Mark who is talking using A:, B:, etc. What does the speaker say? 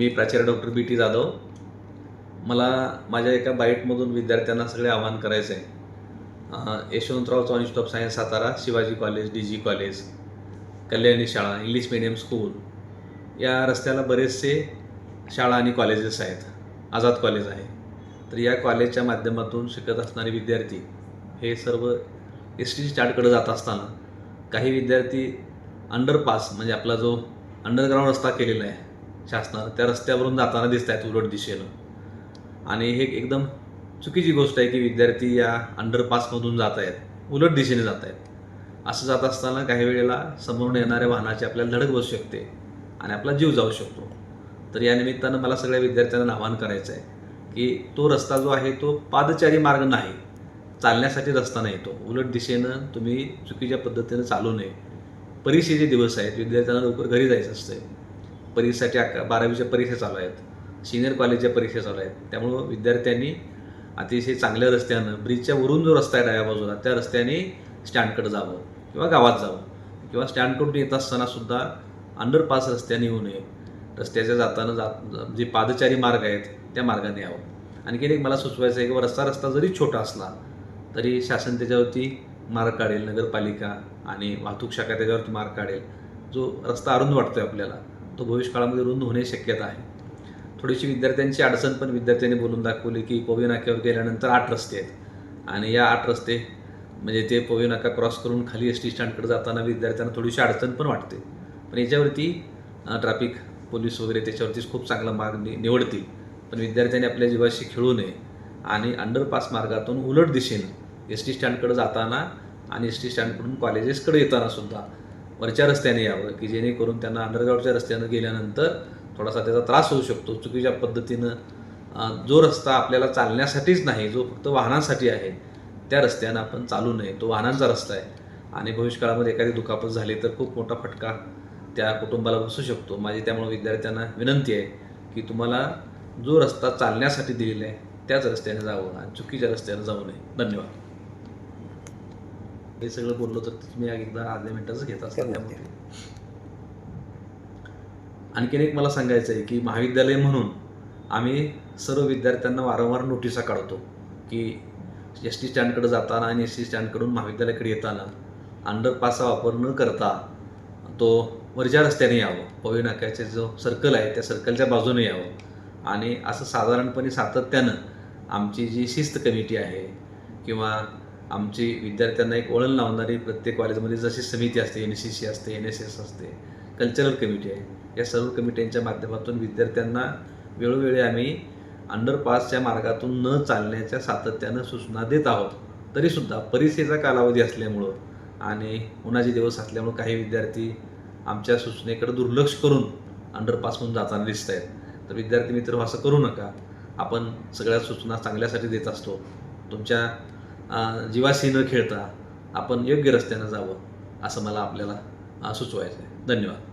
A: मी प्राचार्य डॉक्टर बी टी जाधव. मला माझ्या एका बाईटमधून विद्यार्थ्यांना सगळे आवाहन करायचं आहे Yashwantrao Chavan institute of science Satara Shivaji college D G college Kalyani शाळा इंग्लिश मिडियम स्कूल. या रस्त्याला बरेचसे शाळा आणि कॉलेजेस आहेत. आझाद कॉलेज आहे. तर या कॉलेजच्या माध्यमातून शिकत असणारे विद्यार्थी हे सर्व एस टी स्टँडकडे जात असताना काही विद्यार्थी अंडरपास म्हणजे आपला जो अंडरग्राऊंड रस्ता केलेला आहे शासनानं त्या रस्त्यावरून जाताना दिसत आहेत उलट दिशेनं. आणि हे एकदम चुकीची गोष्ट आहे की विद्यार्थी या अंडरपासमधून जात आहेत उलट दिशेने जात आहेत असं जात असताना काही वेळेला समोरून येणाऱ्या वाहनाची आपल्याला धडक बसू शकते आणि आपला जीव जाऊ शकतो. तर या निमित्तानं मला सगळ्या विद्यार्थ्यांना आवाहन करायचं आहे की तो रस्ता जो आहे तो पादचारी मार्ग नाही. चालण्यासाठी रस्ता नाही तो. उलट दिशेनं तुम्ही चुकीच्या पद्धतीनं चालू नये. परीक्षेचे दिवस आहेत. विद्यार्थ्यांना लवकर घरी जायचं असतंय. परीक्षाच्या बारावीच्या परीक्षा चालू आहेत. सिनियर कॉलेजच्या परीक्षा चालू आहेत. त्यामुळं विद्यार्थ्यांनी अतिशय चांगल्या रस्त्यानं ब्रिजच्या वरून जो रस्ता आहे डाव्या बाजूला त्या रस्त्याने स्टँडकडे जावं किंवा गावात जावं किंवा स्टँडकडून येत असतानासुद्धा अंडरपास रस्त्याने येऊ नये. रस्त्याच्या जाताना जात जे पादचारी मार्ग आहेत त्या मार्गाने यावं. आणखीन एक मला सुचवायचं आहे की रस्ता रस्ता जरी छोटा असला तरी शासन त्याच्यावरती मार्ग काढेल नगरपालिका आणि वाहतूक शाखा त्याच्यावरती मार्ग काढेल. जो रस्ता अरुंद वाटतोय आपल्याला तो भविष्यकाळामध्ये रुंद होण्याची शक्यता आहे. थोडीशी विद्यार्थ्यांची अडचण पण विद्यार्थ्यांनी बोलून दाखवली की पवई नाक्यावर गेल्यानंतर आठ रस्ते आहेत. आणि या आठ रस्ते म्हणजे ते पवई नाका क्रॉस करून खाली एस टी स्टँडकडे जाताना विद्यार्थ्यांना थोडीशी अडचण पण वाटते. पण याच्यावरती ट्रॅफिक पोलीस वगैरे त्याच्यावरतीच खूप चांगला मार्ग नि निवडतील. पण विद्यार्थ्यांनी आपल्या जीवाशी खेळू नये आणि अंडरपास मार्गातून उलट दिशेनं एस टी स्टँडकडे जाताना आणि एस टी स्टँडकडून कॉलेजेसकडे येताना सुद्धा वरच्या रस्त्याने यावं की जेणेकरून त्यांना अंडरग्राऊंडच्या रस्त्यानं गेल्यानंतर थोडासा त्याचा त्रास होऊ शकतो. चुकीच्या पद्धतीनं जो रस्ता आपल्याला चालण्यासाठीच नाही जो फक्त वाहनांसाठी आहे त्या रस्त्यानं आपण चालू नये. तो वाहनांचा रस्ता आहे. आणि भविष्यकाळामध्ये एखादी दुखापत झाली तर खूप मोठा फटका त्या कुटुंबाला बसू शकतो. माझी त्यामुळे विद्यार्थ्यांना विनंती आहे की तुम्हाला जो रस्ता चालण्यासाठी दिलेला आहे त्याच रस्त्याने जावं आणि चुकीच्या रस्त्याने जाऊ नये. धन्यवाद. हे सगळं बोललो तर तुम्ही एकदा अर्ध्या मिनिटाचं घेत असता त्यामध्ये. आणखीन एक मला सांगायचं आहे की महाविद्यालय म्हणून आम्ही सर्व विद्यार्थ्यांना वारंवार नोटिसा काढतो की एस टी स्टँडकडे जाताना आणि एस टी स्टँडकडून महाविद्यालयाकडे येताना अंडरपासचा वापर न करता तो वरच्या रस्त्याने यावं. पवई नाक्याचे जो सर्कल आहे त्या सर्कलच्या बाजूने यावं. आणि असं साधारणपणे सातत्यानं आमची जी शिस्त कमिटी आहे किंवा आमची विद्यार्थ्यांना एक वळण लावणारी प्रत्येक कॉलेजमध्ये जशी समिती असते एन सी सी असते एन एस एस असते कल्चरल कमिटी आहे. या सर्व कमिट्यांच्या माध्यमातून विद्यार्थ्यांना वेळोवेळी आम्ही अंडरपासच्या मार्गातून न चालण्याच्या सातत्यानं सूचना देत आहोत. तरीसुद्धा परीक्षेचा कालावधी असल्यामुळं आणि उन्हाचे दिवस असल्यामुळं काही विद्यार्थी आमच्या सूचनेकडे दुर्लक्ष करून अंडरपासहून जाताना दिसत आहेत तर विद्यार्थी मित्र असं करू नका. आपण सगळ्या सूचना चांगल्यासाठी देत असतो. तुमच्या जीवाशी न खेळता आपण योग्य रस्त्यानं जावं असं मला आपल्याला सुचवायचं आहे धन्यवाद.